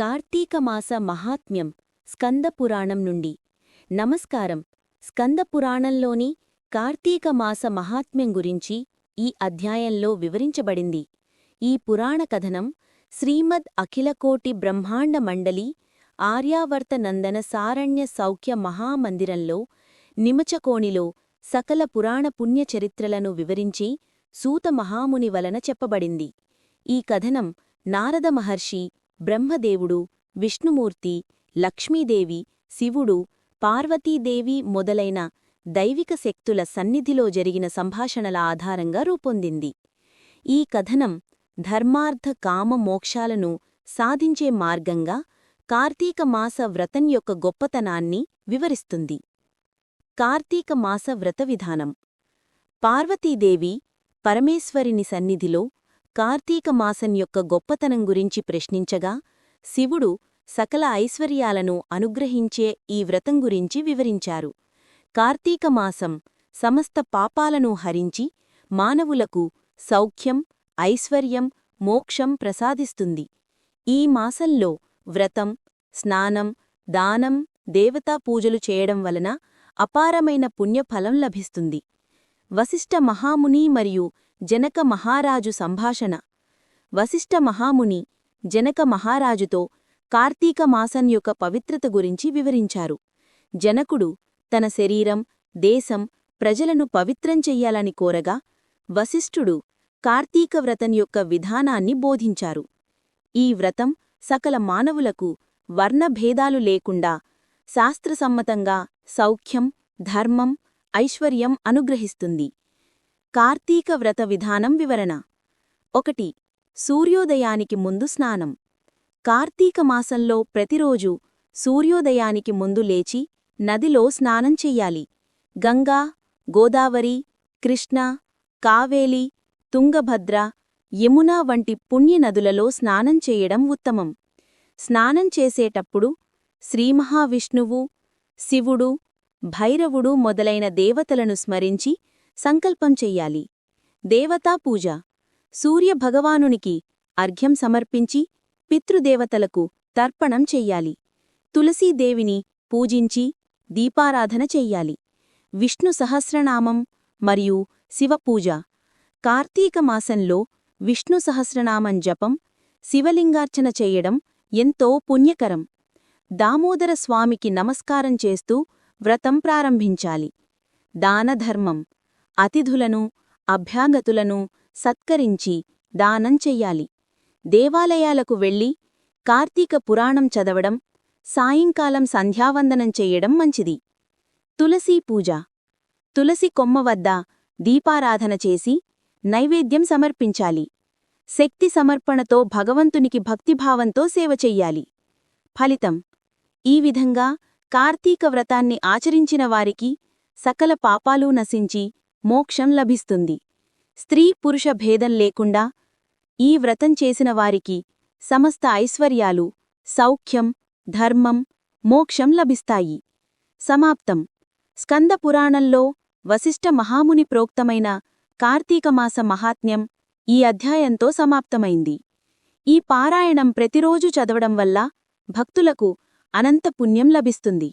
కార్తీకమాస మహాత్మ్యం స్కందపురాణం నుండి. నమస్కారం. స్కందపురాణంలోని కార్తీకమాస మహాత్మ్యం గురించి ఈ అధ్యాయంలో వివరించబడింది. ఈ పురాణ కథనం శ్రీమద్ అఖిలకోటి బ్రహ్మాండ మండలి ఆర్యావర్తనందన సారణ్య సౌఖ్య మహామందిరంలో నిమచకోణిలో సకల పురాణ పుణ్యచరిత్రలను వివరించి సూత మహాముని వలన చెప్పబడింది. ఈ కథనం నారద మహర్షి బ్రహ్మదేవుడు విష్ణుమూర్తి లక్ష్మీదేవి శివుడు పార్వతీదేవి మొదలైన దైవిక శక్తుల సన్నిధిలో జరిగిన సంభాషణల ఆధారంగా రూపొందింది. ఈ కథనం ధర్మార్థ కామ మోక్షాలను సాధించే మార్గంగా కార్తీక మాస వ్రతం యొక్క గొప్పతనాన్ని వివరిస్తుంది. కార్తీక మాస వ్రత విధానం. పార్వతీదేవి పరమేశ్వరిని సన్నిధిలో కార్తీక మాసం యొక్క గొప్పతనం గురించి ప్రశ్నించగా శివుడు సకల ఐశ్వర్యాలను అనుగ్రహించే ఈ వ్రతం గురించి వివరించారు. కార్తీక మాసం సమస్త పాపాలను హరించి మానవులకు సౌఖ్యం ఐశ్వర్యం మోక్షం ప్రసాదిస్తుంది. ఈ మాసంలో వ్రతం స్నానం దానం దేవతా పూజలు చేయడం వలన అపారమైన పుణ్యఫలం లభిస్తుంది. వశిష్ఠ మహాముని మరియు జనక మహారాజు సంభాషణ. వశిష్ఠ మహాముని జనక మహారాజుతో కార్తీక మాసం యొక్క పవిత్రత గురించి వివరించారు. జనకుడు తన శరీరం దేశం ప్రజలను పవిత్రం చెయ్యాలని కోరగా వశిష్ఠుడు కార్తీక వ్రతం యొక్క విధానాన్ని బోధించారు. ఈ వ్రతం సకల మానవులకు వర్ణభేదాలు లేకుండా శాస్త్రసమ్మతంగా సౌఖ్యం ధర్మం ఐశ్వర్యం అనుగ్రహిస్తుంది. కార్తీక వ్రత విధానం వివరణ. ఒకటి. సూర్యోదయానికి ముందు స్నానం. కార్తీక మాసంలో ప్రతిరోజు సూర్యోదయానికి ముందు లేచి నదిలో స్నానం చెయ్యాలి. గంగా గోదావరి కృష్ణ కావేలి తుంగభద్ర యమున వంటి పుణ్యనదులలో స్నానం చేయడం ఉత్తమం. స్నానం చేసేటప్పుడు శ్రీమహావిష్ణువు శివుడు భైరవుడు మొదలైన దేవతలను స్మరించి సంకల్పం చెయ్యాలి. దేవతా పూజ. సూర్యభగవానునికి అర్ఘ్యం సమర్పించి పితృదేవతలకు తర్పణం చెయ్యాలి. తులసీదేవిని పూజించి దీపారాధన చెయ్యాలి. విష్ణు సహస్రనామం మరియు శివపూజ కార్తీక మాసంలో విష్ణు సహస్రనామం జపం శివలింగార్చన చెయ్యడం ఎంతో పుణ్యకరం. దామోదర స్వామికి నమస్కారం చేస్తూ వ్రతం ప్రారంభించాలి. దానధర్మం. అతిథులను అభ్యాగతులను సత్కరించి దానం చెయ్యాలి. దేవాలయాలకు వెళ్ళి కార్తీక పురాణం చదవడం సాయంకాలం సంధ్యావందనం చెయ్యడం మంచిది. తులసీ పూజ. తులసి కొమ్మ వద్ద దీపారాధన చేసి నైవేద్యం సమర్పించాలి. శక్తి సమర్పణతో భగవంతునికి భక్తిభావంతో సేవ చెయ్యాలి. ఫలితం. ఈ విధంగా కార్తీక వ్రతాన్ని ఆచరించిన వారికి సకల పాపాలు నశించి మోక్షం లభిస్తుంది. స్త్రీ పురుష భేదం లేకుండా ఈ వ్రతం చేసిన వారికి సమస్త ఐశ్వర్యాలు సౌఖ్యం ధర్మం మోక్షం లభిస్తాయి. సమాప్తం. స్కందపురాణంలో వశిష్ఠ మహాముని ప్రోక్తమైన కార్తీకమాస మహాత్మ్యం ఈ అధ్యాయంతో సమాప్తమైంది. ఈ పారాయణం ప్రతిరోజు చదవడం వల్ల భక్తులకు అనంత పుణ్యం లభిస్తుంది.